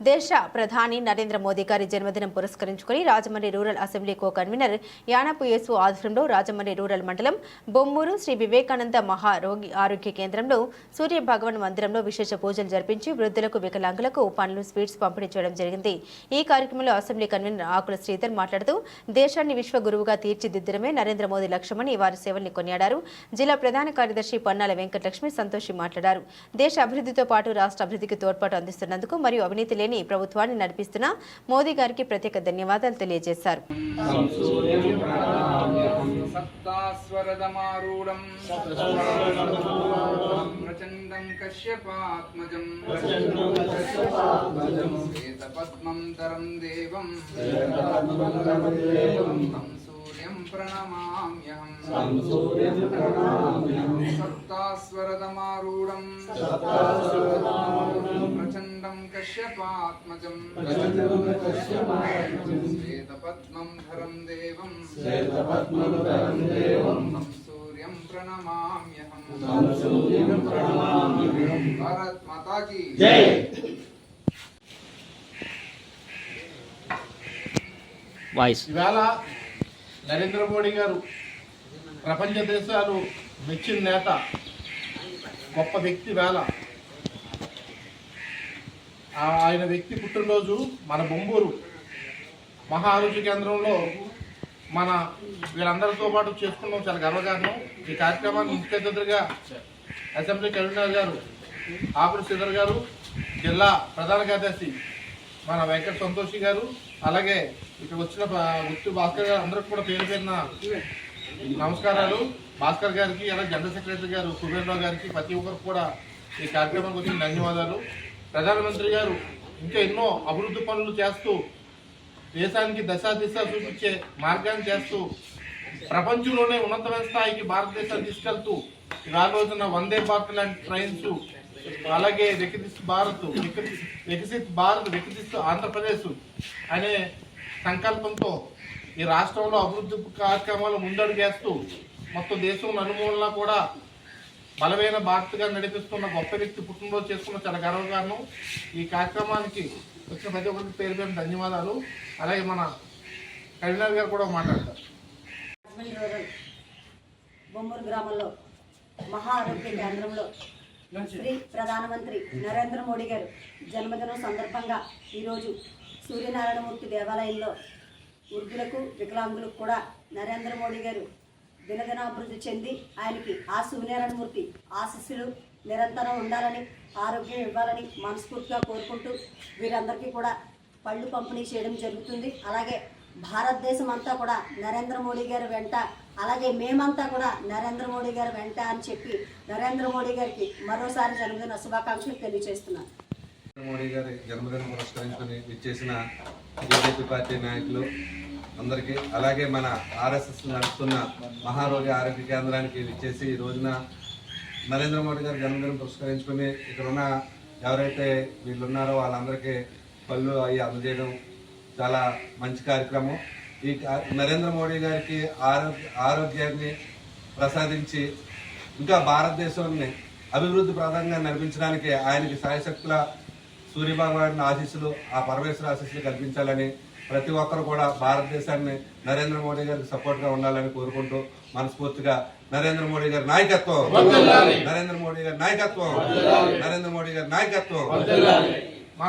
దేశ ప్రధాని నరేంద్ర మోదీ గారి జన్మదినం పురస్కరించుకుని Rajahmundry rural assembly co convener Yanapu Yesu ఆధ్వర్యంలో రాజమండ్రి రూరల్ మండలం బొమ్మూరు శ్రీ వివేకానంద మహారోగి ఆరోగ్య కేంద్రంలో సూర్య భగవాన్ మందిరంలో విశేష పూజలు జరిపించి వృద్ధులకు వికలాంగులకు పండ్లు స్వీట్స్ పంపిణీ చేయడం జరిగింది. ఈ కార్యక్రమంలో అసెంబ్లీ కన్వీనర్ ఆకుల శ్రీధర్ మాట్లాడుతూ దేశాన్ని విశ్వ గురువుగా తీర్చిదిద్దడమే నరేంద్ర మోదీ లక్ష్యమని వారి సేవల్ని కొనియాడారు. జిల్లా ప్రధాన కార్యదర్శి పన్నాల వెంకటలక్ష్మి సంతోషి మాట్లాడారు. దేశ అభివృద్ధితో పాటు రాష్ట్ర అభివృద్ధికి తోడ్పాటు అందిస్తున్నందుకు మరియు అవినీతి లేని ప్రభుత్వాన్ని నడిపిస్తున్న మోదీ గారికి ప్రత్యేక ధన్యవాదాలు తెలియజేశారు. సప్తాస్వరదమారూఢం. ప్రచండం కశ్యపాత్మజం. శ్వేతపద్మం తరం దేవం. సూర్యం ప్రణమామ్యహం. సప్తాస్వరదమారూఢం. వాయిస్. ఇవాళ నరేంద్ర మోడీ గారు ప్రపంచ దేశాలు మెచ్చిన నేత గొప్ప వ్యక్తి వేళ. ఆయన వ్యక్తి పుట్టినరోజు మన బొంబూరు మహారోగ్య కేంద్రంలో మన వీళ్ళందరితో పాటు చేసుకున్నాం. చాలా గర్వకారణం. ఈ కార్యక్రమాన్ని ముఖ్య అసెంబ్లీ కన్వీనర్ గారు ఆకుల శ్రీధర్ గారు జిల్లా ప్రధాన కార్యదర్శి మన వెంకట సంతోషి గారు అలాగే ఇక్కడ వచ్చిన గుర్తు భాస్కర్ గారు అందరికి కూడా పేరు పేరున నమస్కారాలు. భాస్కర్ గారికి అలాగే జనరల్ సెక్రటరీ గారు సురేంద్రరావు గారికి ప్రతి ఒక్కరికి కూడా ఈ కార్యక్రమానికి వచ్చిన ధన్యవాదాలు. ప్రధానమంత్రి గారు ఇంకా ఎన్నో అభివృద్ధి పనులు చేస్తూ దేశానికి దశా దిశ చూపించే మార్గాన్ని చేస్తూ ప్రపంచంలోనే ఉన్నతమైన స్థాయికి భారతదేశాన్ని తీసుకెళ్తూ ఇవాళ రోజున వందే భారత్ లాంటి ట్రైన్స్ అలాగే వికసిత్ భారత్ వికసి- వికసిత్ భారత్ వికసిత్ ఆంధ్రప్రదేశ్ అనే సంకల్పంతో ఈ రాష్ట్రంలో అభివృద్ధి కార్యక్రమాలు ముందడుగేస్తూ మొత్తం దేశం నలుమూలన కూడా బలమైన భారత్గా నడిపిస్తున్న గొప్ప వ్యక్తి పుట్టినరోజు చేసుకున్న చాలా గర్వకారణం. ఈ కార్యక్రమానికి వచ్చిన ప్రతి ఒక్కరికి పేరు పేరు ధన్యవాదాలు. అలాగే మన కరీంనగర్ గారు కూడా మాట్లాడతారు. బొమ్మూరు గ్రామంలో మహా ఆరోగ్య కేంద్రంలో శ్రీ ప్రధానమంత్రి నరేంద్ర మోడీ గారు జన్మదినం సందర్భంగా ఈరోజు సూర్యనారాయణమూర్తి దేవాలయంలో వృద్ధులకు వికలాంగులకు కూడా నరేంద్ర మోడీ గారు దినదినాభివృద్ధి చెంది ఆయనకి ఆ సూర్యనారాయణమూర్తి ఆశీస్సులు నిరంతరం ఉండాలని ఆరోగ్యం ఇవ్వాలని మనస్ఫూర్తిగా కోరుకుంటూ వీరందరికీ కూడా పళ్ళు పంపిణీ చేయడం జరుగుతుంది. అలాగే భారతదేశం అంతా కూడా నరేంద్ర మోడీ గారి వెంట అలాగే మేమంతా కూడా నరేంద్ర మోడీ గారి వెంట అని చెప్పి నరేంద్ర మోడీ గారికి మరోసారి జన్మదిన శుభాకాంక్షలు తెలియజేస్తున్నాను. మోడీ గారి జన్మదినం పురస్కరించుకొని విచ్చేసిన బీజేపీ పార్టీ నాయకులు అందరికీ. అలాగే మన ఆర్ఎస్ఎస్ నడుస్తున్న మహారోగి ఆరోగ్య కేంద్రానికి విచ్చేసి ఈ రోజున నరేంద్ర మోడీ గారి జన్మదినం పురస్కరించుకుని ఇక్కడ ఉన్న ఎవరైతే వీళ్ళున్నారో వాళ్ళందరికీ పళ్ళు అవి అందజేయడం చాలా మంచి కార్యక్రమం. ఈ నరేంద్ర మోడీ గారికి ఆరోగ్య ఆరోగ్యాన్ని ప్రసాదించి ఇంకా భారతదేశాన్ని అభివృద్ధి ప్రధానంగా నడిపించడానికి ఆయనకి సాయశక్తుల సూర్యభగవాన్ ఆశీస్సులు ఆ పరమేశ్వర ఆశీస్సులు కల్పించాలని ప్రతి ఒక్కరు కూడా భారతదేశాన్ని నరేంద్ర మోడీ గారికి సపోర్ట్గా ఉండాలని కోరుకుంటూ మనస్ఫూర్తిగా నరేంద్ర మోడీ గారి నాయకత్వం. నరేంద్ర మోడీ గారి నాయకత్వం. నరేంద్ర మోడీ గారి నాయకత్వం.